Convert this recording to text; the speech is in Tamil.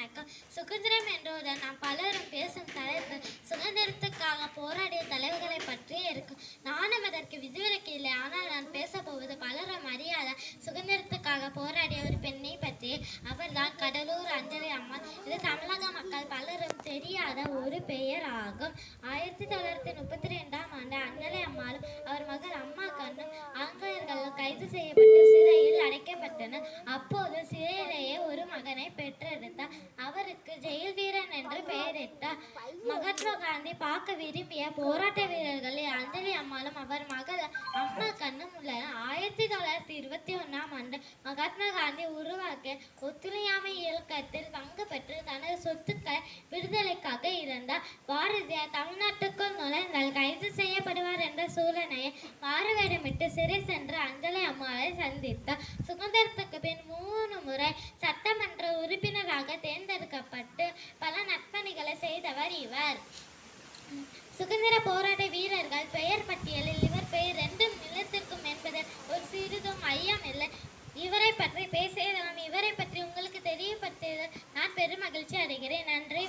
வணக்கம். சுதந்திரம் என்றவுடன் நாம் பலரும் பேசும் தலைப்பு. சுதந்திரத்துக்காக போராடிய தலைவர்களை பற்றியே இருக்கும். நானும் அதற்கு விதிவிலக்கு இல்லை. ஆனால் நான் பேசப்போவது பலரும் அறியாத சுதந்திரத்துக்காக போராடிய ஒரு பெண்ணை பற்றி அவர்தான் கடலூர் அஞ்சலி அம்மாள். இது தமிழக மக்கள் பலரும் தெரியாத ஒரு பெயர் ஆகும். ஆயிரத்தி தொள்ளாயிரத்தி முப்பத்தி ரெண்டாம் ஆண்டு அஞ்சலி அம்மாளும் அவர் மகள் அம்மா கண்ணும் ஆங்கிலேயர்களால் கைது செய்யப்பட்டு சிறையில் அடைக்கப்பட்டனர் அப்போது சிறையிலேயே ஒரு மகனை பெற்றெடுத்தார். மகாத்மா காந்தி பார்க்க விரும்பிய போராட்ட வீரர்களில் அஞ்சலி அம்மாளும் அவர் மகள் அம்மா கண்ணும் உள்ளனர் ஆயிரத்தி தொள்ளாயிரத்தி இருபத்தி ஒன்றாம் ஆண்டு மகாத்மா காந்தி உருவாக்கிய ஒத்துழையாமை இயக்கத்தில் பங்கு பெற்று தனது சொத்துக்களை விடுதலைக்காக இருந்தார் பாரதியார் தமிழ்நாட்டுக்குள் நுழைந்தால் கைது செய்யப்படுவார் என்ற சூழ்நிலையை மாறுவேடமிட்டு சிறை சென்று அஞ்சலி அம்மாவை சந்தித்தார். சுதந்திரத்துக்கு பின் மூணு முறை சட்டமன்ற உறுப்பினராக தேர்ந்தெடுக்கப்பட்டு பல நற்பணிகளை செய்தவர் இவர். சுதந்திர போராட்ட வீரர்கள் பெயர் பட்டியலில் இவர் பெயர் ரெண்டும் நிலத்திற்கும் என்பதில் ஒரு சிறிதும் ஐயம் இல்லை. இவரை பற்றி பேசியதெல்லாம் இவரை பற்றி உங்களுக்கு தெரியப்பட்டதில் நான் பெரும் மகிழ்ச்சி அடைகிறேன். நன்றி.